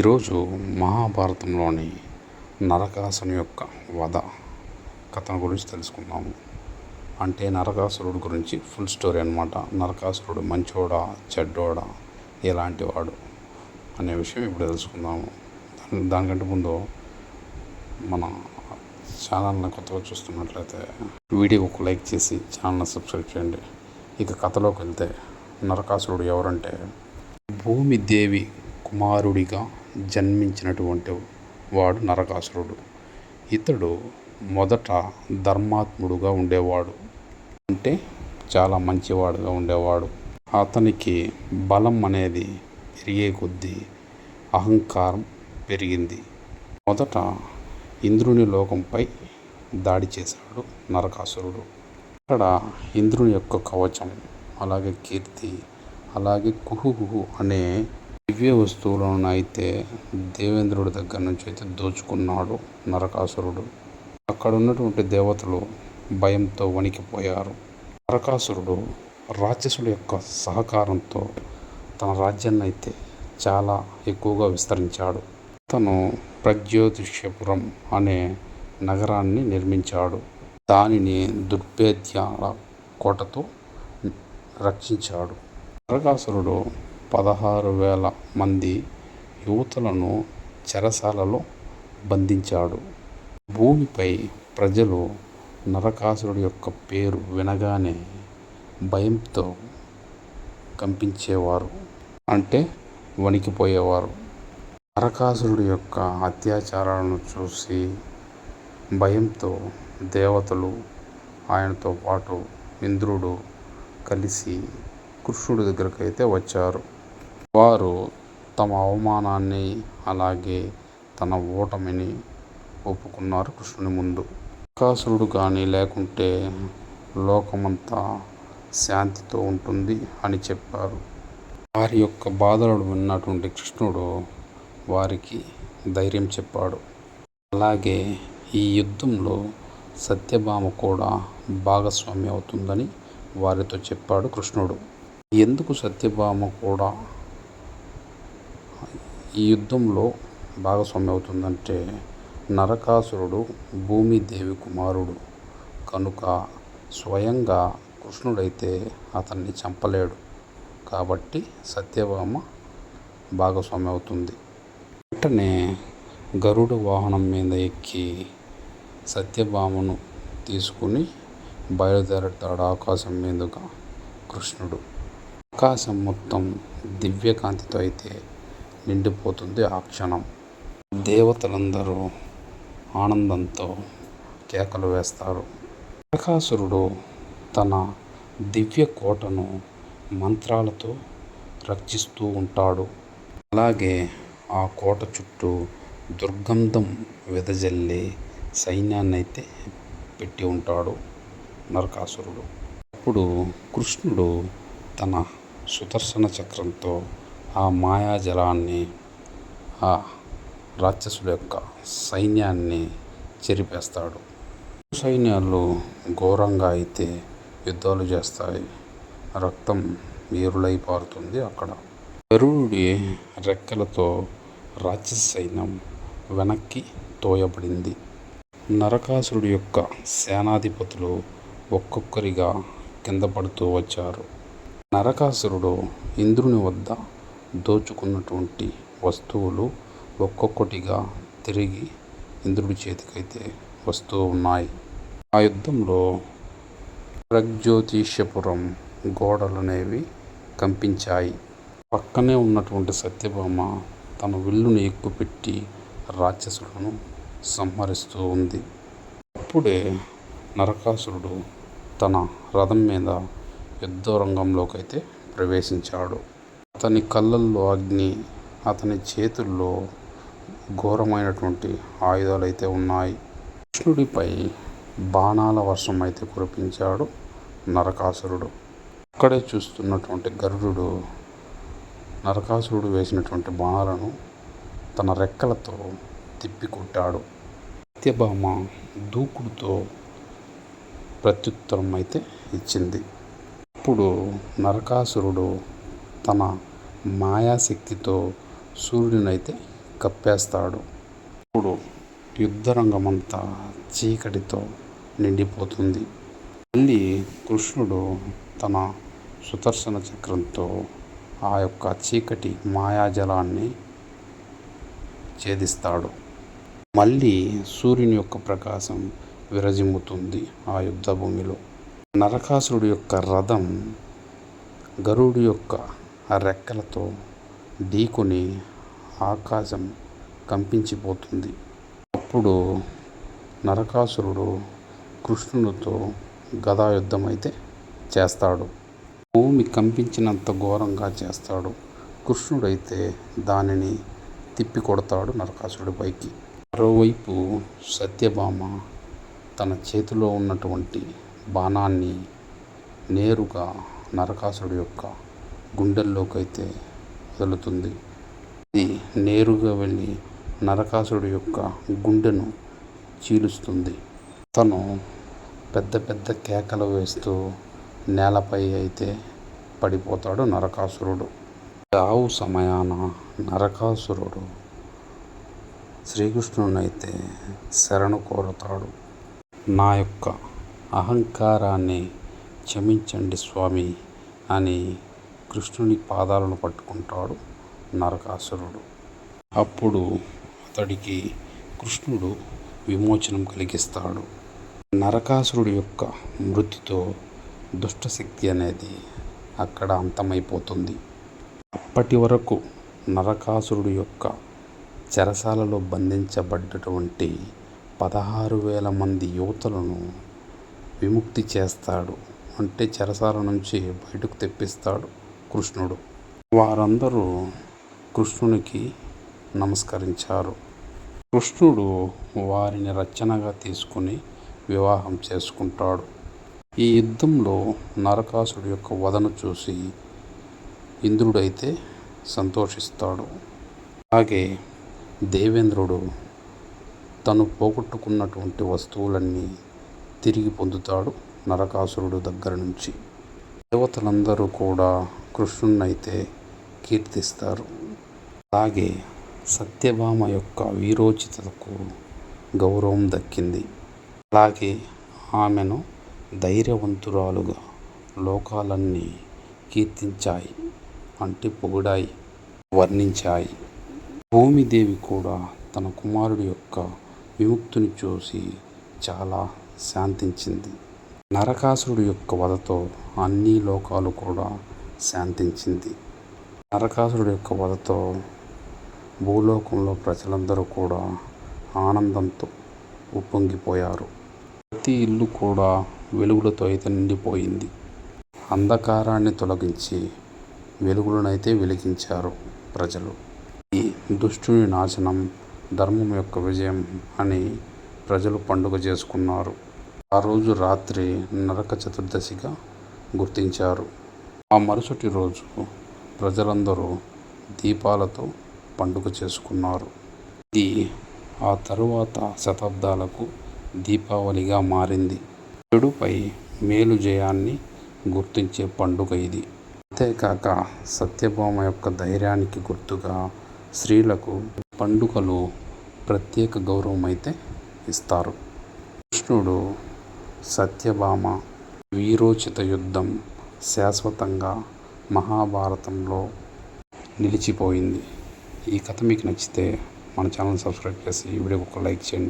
ఈరోజు మహాభారతంలోని నరకాసుని యొక్క వధ కథను గురించి తెలుసుకుందాము. అంటే నరకాసురుడు గురించి ఫుల్ స్టోరీ అనమాట నరకాసురుడు మంచోడా చెడ్డోడా ఎలాంటి వాడు అనే విషయం ఇప్పుడు తెలుసుకుందాము. దాని దానికంటే ముందు మన ఛానల్ని కొత్తగా చూస్తున్నట్లయితే వీడియో ఒక లైక్ చేసి ఛానల్ని సబ్స్క్రైబ్ చేయండి. ఇక కథలోకి వెళ్తే నరకాసురుడు ఎవరంటే భూమి దేవి కుమారుడిగా జన్మించినటువంటి వాడు నరకాసురుడు. ఇతడు మొదట ధర్మాత్ముడుగా ఉండేవాడు. అంటే చాలా మంచివాడుగా ఉండేవాడు. అతనికి బలం అనేది పెరిగే కొద్దీ అహంకారం పెరిగింది. మొదట ఇంద్రుని లోకంపై దాడి చేశాడు నరకాసురుడు. అక్కడ ఇంద్రుని యొక్క కవచం అలాగే కీర్తి అలాగే కుహుహు అనే దివ్య వస్తువులను అయితే దేవేంద్రుడి దగ్గర నుంచి అయితే దోచుకున్నాడు నరకాసురుడు. అక్కడ ఉన్నటువంటి దేవతలు భయంతో వణికిపోయారు. నరకాసురుడు రాక్షసుల యొక్క సహకారంతో తన రాజ్యాన్ని అయితే చాలా ఎక్కువగా విస్తరించాడు. తను ప్రజ్యోతిష్యపురం అనే నగరాన్ని నిర్మించాడు. దానిని దుర్భేద్యాల కోటతో రక్షించాడు. నరకాసురుడు పదహారు వేల మంది యువతులను చెరసాలలో బంధించాడు. భూమిపై ప్రజలు నరకాసురుడి యొక్క పేరు వినగానే భయంతో కంపించేవారు అంటే వణికిపోయేవారు. నరకాసురుడి యొక్క అత్యాచారాలను చూసి భయంతో దేవతలు ఆయనతో పాటు ఇంద్రుడు కలిసి కృష్ణుడి దగ్గరకు అయితే వచ్చారు. వారు తమ అవమానాన్ని అలాగే తన ఓటమిని ఒప్పుకున్నారు కృష్ణుని ముందు. నరకాసురుడు కానీ లేకుంటే లోకమంతా శాంతితో ఉంటుంది అని చెప్పారు. వారి యొక్క బాధలను విన్నటువంటి కృష్ణుడు వారికి ధైర్యం చెప్పాడు. అలాగే ఈ యుద్ధంలో సత్యభామ కూడా భాగస్వామి అవుతుందని వారితో చెప్పాడు కృష్ణుడు. ఎందుకు సత్యభామ కూడా ఈ యుద్ధంలో భాగస్వామి అవుతుందంటే నరకాసురుడు భూమిదేవి కుమారుడు. కనుక స్వయంగా కృష్ణుడైతే అతన్ని చంపలేడు. కాబట్టి సత్యభామ భాగస్వామి అవుతుంది వెంటనే గరుడు వాహనం మీద ఎక్కి సత్యభామను తీసుకుని బయలుదేరతాడు ఆకాశం మీదుగా కృష్ణుడు. ఆకాశం మొత్తం దివ్యకాంతితో అయితే నిండిపోతుంది ఆ క్షణం. దేవతలందరూ ఆనందంతో కేకలు వేస్తారు. నరకాసురుడు తన దివ్య కోటను మంత్రాలతో రక్షిస్తూ ఉంటాడు. అలాగే ఆ కోట చుట్టూ దుర్గంధం వెదజల్లే సైన్యాన్ని అయితే పెట్టి ఉంటాడు నరకాసురుడు. అప్పుడు కృష్ణుడు తన సుదర్శన చక్రంతో ఆ మాయాజలాన్ని ఆ రాక్షసుల యొక్క సైన్యాన్ని చెరిపేస్తాడు. సైన్యాలు ఘోరంగా అయితే యుద్ధాలు చేస్తాయి. రక్తం ఏరులై పారుతుంది అక్కడ. గరుడి రెక్కలతో రాక్షస సైన్యం వెనక్కి తోయబడింది. నరకాసురుడి యొక్క సేనాధిపతులు ఒక్కొక్కరిగా కింద పడుతూ వచ్చారు. నరకాసురుడు ఇంద్రుని వద్ద దోచుకున్నటువంటి వస్తువులు ఒక్కొక్కటిగా తిరిగి ఇంద్రుడి చేతికైతే వస్తూ ఉన్నాయి. ఆ యుద్ధంలో ప్రజ్యోతిష్యపురం గోడలనేవి కంపించాయి. పక్కనే ఉన్నటువంటి సత్యభామ తన విల్లుని ఎక్కుపెట్టి రాక్షసులను సంహరిస్తూ ఉంది. అప్పుడే నరకాసురుడు తన రథం మీద యుద్ధ రంగంలోకైతే అయితే ప్రవేశించాడు. అతని కళ్ళల్లో అగ్ని అతని చేతుల్లో ఘోరమైనటువంటి ఆయుధాలు అయితే ఉన్నాయి. కృష్ణుడిపై బాణాల వర్షం అయితే కురిపించాడు నరకాసురుడు. అక్కడే చూస్తున్నటువంటి గరుడు నరకాసురుడు వేసినటువంటి బాణాలను తన రెక్కలతో తిప్పి కొట్టాడు సత్యభామ దూకుడుతో ప్రత్యుత్తరం అయితే ఇచ్చింది. అప్పుడు నరకాసురుడు తన మాయాశక్తితో సూర్యుడినైతే కప్పేస్తాడు. ఇప్పుడు యుద్ధరంగమంతా చీకటితో నిండిపోతుంది. మళ్ళీ కృష్ణుడు తన సుదర్శన చక్రంతో ఆ యొక్క చీకటి మాయాజలాన్ని ఛేదిస్తాడు. మళ్ళీ సూర్యుని యొక్క ప్రకాశం విరజిమ్ముతుంది ఆ యుద్ధభూమిలో. నరకాసురుడి నరకాసురుడు యొక్క రథం గరుడు యొక్క రెక్కలతో ఢీకొని ఆకాశం కంపించిపోతుంది. అప్పుడు నరకాసురుడు కృష్ణునితో గదాయుద్ధం అయితే చేస్తాడు. భూమి కంపించినంత ఘోరంగా చేస్తాడు. కృష్ణుడైతే దానిని తిప్పి కొడతాడు నరకాసురుడి పైకి. మరోవైపు సత్యభామ తన చేతిలో ఉన్నటువంటి బాణాన్ని నేరుగా నరకాసురుడి యొక్క గుండెల్లోకైతే వదులుతుంది ఇది నేరుగా వెళ్ళి నరకాసురుడు యొక్క గుండెను చీలుస్తుంది. తను పెద్ద పెద్ద కేకలు వేస్తూ నేలపై అయితే పడిపోతాడు నరకాసురుడు. రావు సమయాన నరకాసురుడు శ్రీకృష్ణునైతే శరణు కోరుతాడు. నా యొక్క అహంకారాన్ని క్షమించండి స్వామి అని కృష్ణుని పాదాలను పట్టుకుంటాడు నరకాసురుడు. అప్పుడు అతడికి కృష్ణుడు విమోచనం కలిగిస్తాడు. నరకాసురుడి యొక్క మృతితో దుష్టశక్తి అనేది అక్కడ అంతమైపోతుంది. అప్పటి వరకు నరకాసురుడు యొక్క చెరసాలలో బంధించబడ్డటువంటి పదహారు వేల మంది యువతలను విముక్తి చేస్తాడు. అంటే చెరసాల నుంచి బయటకు తెప్పిస్తాడు. కృష్ణుడు. వారందరూ కృష్ణునికి నమస్కరించారు. కృష్ణుడు వారిని రచనగా తీసుకుని వివాహం చేసుకుంటాడు. ఈ యుద్ధంలో నరకాసుడు యొక్క వదను చూసి ఇంద్రుడైతే సంతోషిస్తాడు. అలాగే దేవేంద్రుడు తను పోగొట్టుకున్నటువంటి వస్తువులన్నీ తిరిగి పొందుతాడు నరకాసురుడు దగ్గర నుంచి. దేవతలందరూ కూడా కృష్ణున్నైతే కీర్తిస్తారు. అలాగే సత్యభామ యొక్క వీరోచితకు గౌరవం దక్కింది. అలాగే ఆమెను ధైర్యవంతురాలుగా లోకాలన్నీ కీర్తించాయి అంటే పొగిడాయి వర్ణించాయి. భూమిదేవి కూడా తన కుమారుడి యొక్క విముక్తిని చూసి చాలా శాంతించింది. నరకాసురుడు యొక్క వధతో అన్ని లోకాలు కూడా శాంతించింది. నరకాసురుడు యొక్క వధతో భూలోకంలో ప్రజలందరూ కూడా ఆనందంతో ఉప్పొంగిపోయారు. ప్రతి ఇల్లు కూడా వెలుగులతో అయితే నిండిపోయింది. అంధకారాన్ని తొలగించి వెలుగులనైతే వెలిగించారు ప్రజలు. ఈ దుష్టుని నాశనం ధర్మం యొక్క విజయం అని ప్రజలు పండుగ చేసుకున్నారు. ఆ రోజు రాత్రి నరక చతుర్దశిగా గుర్తించారు. ఆ మరుసటి రోజు ప్రజలందరూ దీపాలతో పండుగ చేసుకున్నారు. ఇది ఆ తరువాత శతాబ్దాలకు దీపావళిగా మారింది. చెడుపై మేలు జయాన్ని గుర్తించే పండుగ ఇది. అంతేకాక సత్యభామ యొక్క ధైర్యానికి గుర్తుగా స్త్రీలకు పండుగలు ప్రత్యేక గౌరవం అయితే ఇస్తారు. కృష్ణుడు సత్యభామ వీరోచిత యుద్ధం శాశ్వతంగా మహాభారతంలో నిలిచిపోయింది. ఈ కథ మీకు నచ్చితే మన ఛానల్ సబ్స్క్రైబ్ చేసి ఈ వీడియోకి ఒక లైక్ చేయండి.